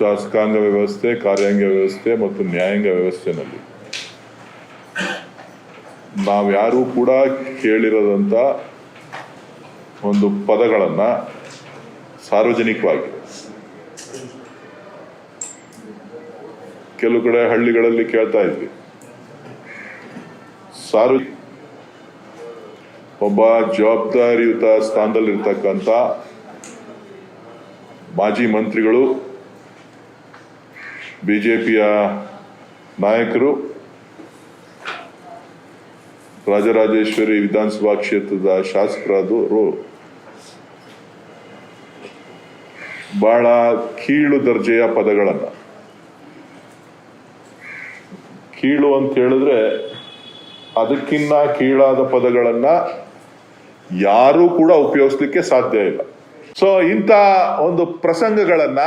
ಶಾಸಕಾಂಗ ವ್ಯವಸ್ಥೆ, ಕಾರ್ಯಾಂಗ ವ್ಯವಸ್ಥೆ ಮತ್ತು ನ್ಯಾಯಾಂಗ ವ್ಯವಸ್ಥೆನಲ್ಲಿ. ನಾವ್ಯಾರೂ ಕೂಡ ಕೇಳಿರದಂತ ಒಂದು ಪದಗಳನ್ನ ಸಾರ್ವಜನಿಕವಾಗಿ. ಕೆಲವು ಕಡೆ ಹಳ್ಳಿಗಳಲ್ಲಿ ಕೇಳ್ತಾ ಇದ್ವಿ. ಸಾರ್ವ ಒಬ್ಬ ಜವಾಬ್ದಾರಿಯುತ ಸ್ಥಾನದಲ್ಲಿರ್ತಕ್ಕಂಥ ಮಾಜಿ ಮಂತ್ರಿಗಳು ಬಿಜೆಪಿಯ ನಾಯಕರು, ರಾಜರಾಜೇಶ್ವರಿ ವಿಧಾನಸಭಾ ಕ್ಷೇತ್ರದ ಶಾಸಕರಾದವರು, ಬಹಳ ಕೀಳು ದರ್ಜೆಯ ಪದಗಳನ್ನ. ಕೀಳು ಅಂತ ಹೇಳಿದ್ರೆ ಅದಕ್ಕಿನ್ನ ಕೀಳಾದ ಪದಗಳನ್ನ ಯಾರೂ ಕೂಡ ಉಪಯೋಗಿಸ್ಲಿಕ್ಕೆ ಸಾಧ್ಯ ಇಲ್ಲ. ಸೊ ಇಂಥ ಒಂದು ಪ್ರಸಂಗಗಳನ್ನ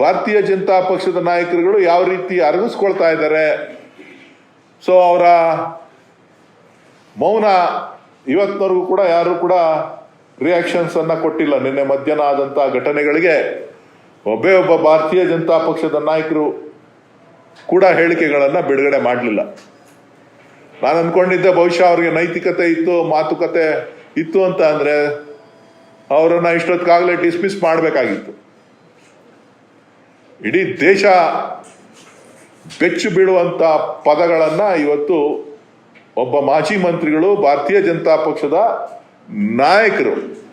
ಭಾರತೀಯ ಜನತಾ ಪಕ್ಷದ ನಾಯಕರುಗಳು ಯಾವ ರೀತಿ ಅರಗಿಸ್ಕೊಳ್ತಾ ಇದ್ದಾರೆ? ಸೊ ಅವರ ಮೌನ ಇವತ್ತಿನವರೆಗೂ ಕೂಡ ಯಾರು ಕೂಡ ರಿಯಾಕ್ಷನ್ಸ್ ಅನ್ನ ಕೊಟ್ಟಿಲ್ಲ. ನಿನ್ನೆ ಮಧ್ಯಾಹ್ನ ಆದಂತಹ ಘಟನೆಗಳಿಗೆ ಒಬ್ಬೇ ಒಬ್ಬ ಭಾರತೀಯ ಜನತಾ ಪಕ್ಷದ ನಾಯಕರು ಕೂಡ ಹೇಳಿಕೆಗಳನ್ನ ಬಿಡುಗಡೆ ಮಾಡಲಿಲ್ಲ. ನಾನು ಅನ್ಕೊಂಡಿದ್ದೆ ಬಹುಶಃ ಅವರಿಗೆ ನೈತಿಕತೆ ಇತ್ತು, ಮಾತುಕತೆ ಇತ್ತು ಅಂತ ಅಂದ್ರೆ ಅವರನ್ನ ಇಷ್ಟೊತ್ತಿಗಾಗಲೇ ಡಿಸ್ಮಿಸ್ ಮಾಡಬೇಕಾಗಿತ್ತು. ಇಡೀ ದೇಶ ಬೆಚ್ಚು ಬೀಳುವಂತ ಪದಗಳನ್ನ ಇವತ್ತು ಒಬ್ಬ ಮಾಜಿ ಮಂತ್ರಿಗಳು, ಭಾರತೀಯ ಜನತಾ ಪಕ್ಷದ ನಾಯಕರು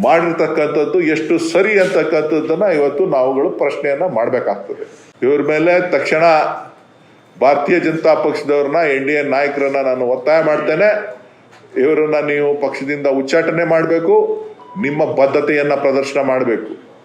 ಮಾಡಿರ್ತಕ್ಕಂಥದ್ದು ಎಷ್ಟು ಸರಿ ಅಂತಕ್ಕಂಥದ್ದನ್ನ ಇವತ್ತು ನಾವುಗಳು ಪ್ರಶ್ನೆಯನ್ನ ಮಾಡಬೇಕಾಗ್ತದೆ. ಇವ್ರ ಮೇಲೆ ತಕ್ಷಣ ಭಾರತೀಯ ಜನತಾ ಪಕ್ಷದವ್ರನ್ನ, ಎನ್ ಡಿ ಎ ನಾಯಕರನ್ನ ನಾನು ಒತ್ತಾಯ ಮಾಡ್ತೇನೆ. ಇವರನ್ನ ನೀವು ಪಕ್ಷದಿಂದ ಉಚ್ಚಾಟನೆ ಮಾಡಬೇಕು, ನಿಮ್ಮ ಬದ್ಧತೆಯನ್ನ ಪ್ರದರ್ಶನ ಮಾಡಬೇಕು.